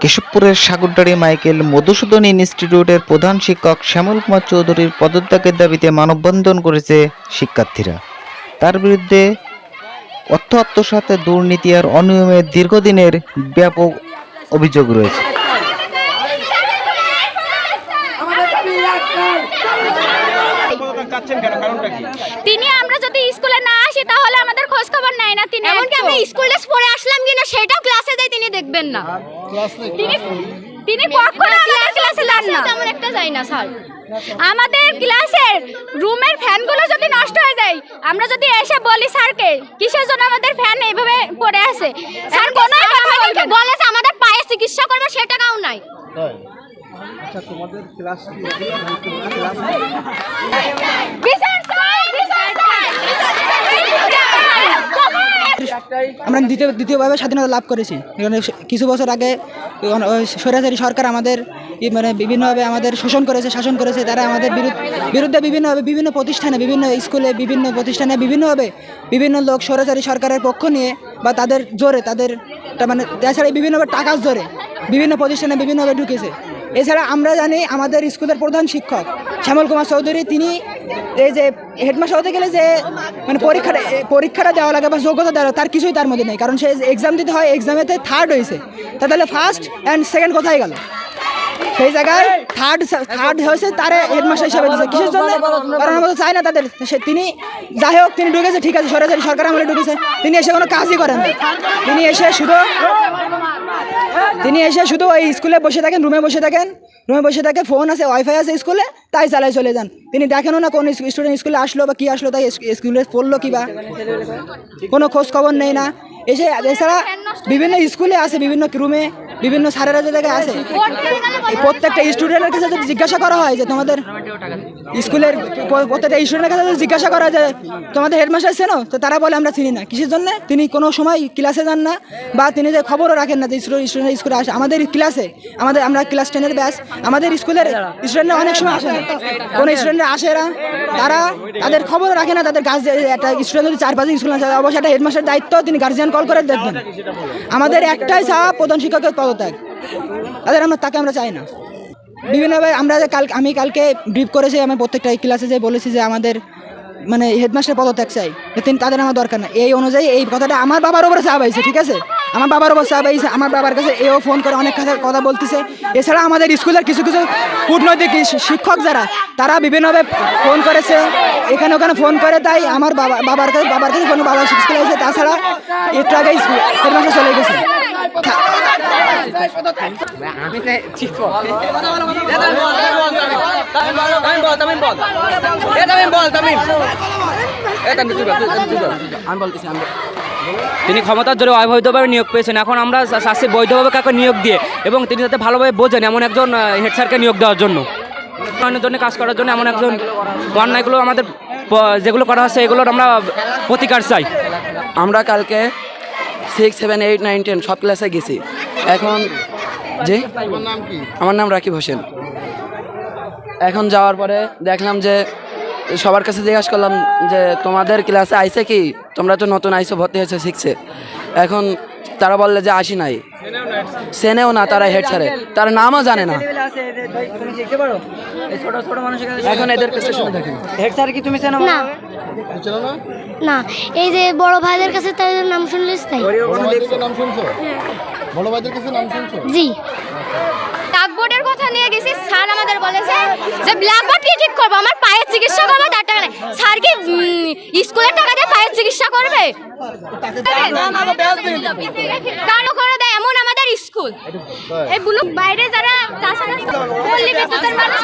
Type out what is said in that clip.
কেশবপুরের Sagardari Michael Madhusudan ইনস্টিটিউটের প্রধান শিক্ষক শ্যামল কুমার চৌধুরীর পদত্যাগের দাবিতে মানববন্ধন করেছে শিক্ষার্থীরা। তার বিরুদ্ধে অর্থ আত্মসাতে দুর্নীতি আর অনিয়মের দীর্ঘদিনের ব্যাপক অভিযোগ রয়েছে। তিনি আমরা যদি স্কুলে না আসি তাহলে আমাদের খোঁজ খবর নেয় না তিনি। এমনকি আমি স্কুলে পড়ে আসলাম কিনা সেটাও ক্লাসে যাই তিনি দেখবেন না। তিনি তিনি কখনো আমাদের ক্লাসে যান না। তেমন একটা যাই না স্যার। আমাদের ক্লাসের রুমের ফ্যানগুলো যদি নষ্ট হয়ে যায় আমরা যদি এসে বলি স্যারকে কিসের জন্য আমাদের ফ্যান এইভাবে পড়ে আছে? স্যার কোনো আমাদেরকে বলেছে আমাদের পায়ে চিকিৎসা করবে সে টাকাও নাই। বিচার চাই, বিচার চাই, বিচার চাই। আমরা দ্বিতীয় দ্বিতীয়ভাবে স্বাধীনতা লাভ করেছি। কিছু বছর আগে স্বৈরাচারী সরকার আমাদের মানে বিভিন্নভাবে আমাদের শোষণ করেছে, শাসন করেছে। তারা আমাদের বিরুদ্ধ- বিভিন্নভাবে বিভিন্ন প্রতিষ্ঠানে, বিভিন্ন স্কুলে, বিভিন্ন প্রতিষ্ঠানে বিভিন্নভাবে বিভিন্ন লোক স্বৈরাচারী সরকারের পক্ষ নিয়ে বা তাদের জোরে, তাদের মানে তাছাড়া বিভিন্নভাবে টাকার জোরে বিভিন্ন প্রতিষ্ঠানে বিভিন্নভাবে ঢুকেছে। এছাড়া আমরা জানি আমাদের স্কুলের প্রধান শিক্ষক শ্যামল কুমার চৌধুরী, তিনি এই যে হেডমাস্টার হতে গেলে যে মানে পরীক্ষাটা পরীক্ষাটা দেওয়া লাগে বা যোগ্যতা দেওয়া তার কিছুই তার মধ্যে নেই। কারণ সে এক্সাম দিতে হয় এক্সামেতে থার্ড হয়েছে। তাহলে ফার্স্ট অ্যান্ড সেকেন্ড কোথায় গেল? সেই জায়গায় থার্ড থার্ড হয়েছে, তারে হেডমাস্টার হিসেবে দিয়েছে কিসের জন্য? কারণ আমরা চাই না তাদের। সে, তিনি যাই হোক, তিনি ঢুকেছে, ঠিক আছে সরাসরি সরকার আমলে ঢুকেছে। তিনি এসে কোনো কাজই করেন তিনি এসে শুধু, তিনি এসে শুধু ওই স্কুলে বসে থাকেন রুমে বসে থাকেন রুমে বসে থাকে ফোন আছে ওয়াইফাই আছে স্কুলে তাই চালাই চলে যান। তিনি দেখেনও না কোন স্টুডেন্ট স্কুলে আসলো বা কি আসলো, তাই স্কুলে পড়ল কি বা? কোনো খোঁজ খবর নেই না। এসে এছাড়া বিভিন্ন স্কুলে আছে, বিভিন্ন রুমে বিভিন্ন স্যারেরা যে জায়গায় আছে এই প্রত্যেকটা স্টুডেন্টের কাছে যদি জিজ্ঞাসা করা হয় যে তোমাদের স্কুলের প্রত্যেকটা স্টুডেন্টের কাছে যদি জিজ্ঞাসা করা যায়, তোমাদের হেডমাস্টার চেনো? তো তারা বলে, আমরা চিনি না। কিসের জন্য? তিনি কোনো সময় ক্লাসে যান না বা তিনি যে খবরও রাখেন না যে স্টুডেন্ট স্কুলে আসে। আমাদের ক্লাসে আমাদের আমরা ক্লাস টেনের ব্যাচ আমাদের স্কুলের স্টুডেন্টরা অনেক সময় আসে না। কোনো স্টুডেন্টরা আসে না। তারা তাদের খবরও রাখে না, তাদের গাছ একটা স্টুডেন্ট যদি চার পাঁচ স্কুল অবশ্যই একটা হেডমাস্টার দায়িত্ব তিনি গার্জিয়ান কল করে দেখবেন। আমাদের একটাই চাওয়া প্রধান শিক্ষকের পদত্যাগ তাদের আমরা তাকে আমরা চাই না। বিভিন্নভাবে আমরা যে কাল আমি কালকে ব্রিফ করেছি, আমি প্রত্যেকটা ক্লাসে যে বলেছি যে আমাদের মানে হেডমাস্টার পদত্যাগ চাই। তিনি তাদের আমার দরকার না এই অনুযায়ী এই কথাটা আমার বাবার উপরে চাপ আইছে, ঠিক আছে? আমার বাবার ওপর চাপ আইছে। আমার বাবার কাছে এও ফোন করে অনেক কথা কথা বলতেছে। এছাড়া আমাদের স্কুলের কিছু কিছু কূটনৈতিক শিক্ষক যারা, তারা বিভিন্নভাবে ফোন করেছে। এখানে ওখানে ফোন করে, তাই আমার বাবা বাবার কাছে বাবার কাছে ফোন বাবা স্কুলে আছে তাছাড়া একটু হেডমাস্টার চলে গেছে। তিনি ক্ষমতার জোরে অবৈধভাবে নিয়োগ পেয়েছেন। এখন আমরা শাস্তি বৈধভাবে কাউকে নিয়োগ দিয়ে এবং তিনি যাতে ভালোভাবে বোঝেন এমন একজন হেড স্যারকে নিয়োগ দেওয়ার জন্য। উন্নয়নের জন্য কাজ করার জন্য এমন একজন অন্যায়গুলো আমাদের যেগুলো করা হচ্ছে, এগুলোর আমরা প্রতিকার চাই। আমরা কালকে six seven eight nine ten সব ক্লাসে গেছি। এখন যে আমার নাম রাকিব হোসেন। এখন যাওয়ার পরে দেখলাম যে সবার কাছে জিজ্ঞাসা করলাম যে তোমাদের ক্লাসে আইসে কি? তোমরা তো নতুন আইসো ভর্তি হয়েছে শিখছে। এখন তারা বললে যে আসি নাই। সেনেও না তারা হেড স্যারে। তার নামও জানে না। এখন এদের কাছে শুনে দেখেন। না। না। এই যে বড় ভাইদের কাছে তাদের নাম শুনলিস তাই জি। ব্ল্যাকবোর্ডের কথা নিয়ে গেছি স্যার আমাদের যে ব্ল্যাকবোর্ড কি ঠিক করব আমার পায়ের চিকিৎসা করব তার টাকা নেই স্যার কি উম, স্কুলের টাকা দিয়ে পায়ের চিকিৎসা করবে কারও করে দেয় এমন আমাদের স্কুল। এই বাইরে যারা পল্লী বিদ্যুতের মানুষ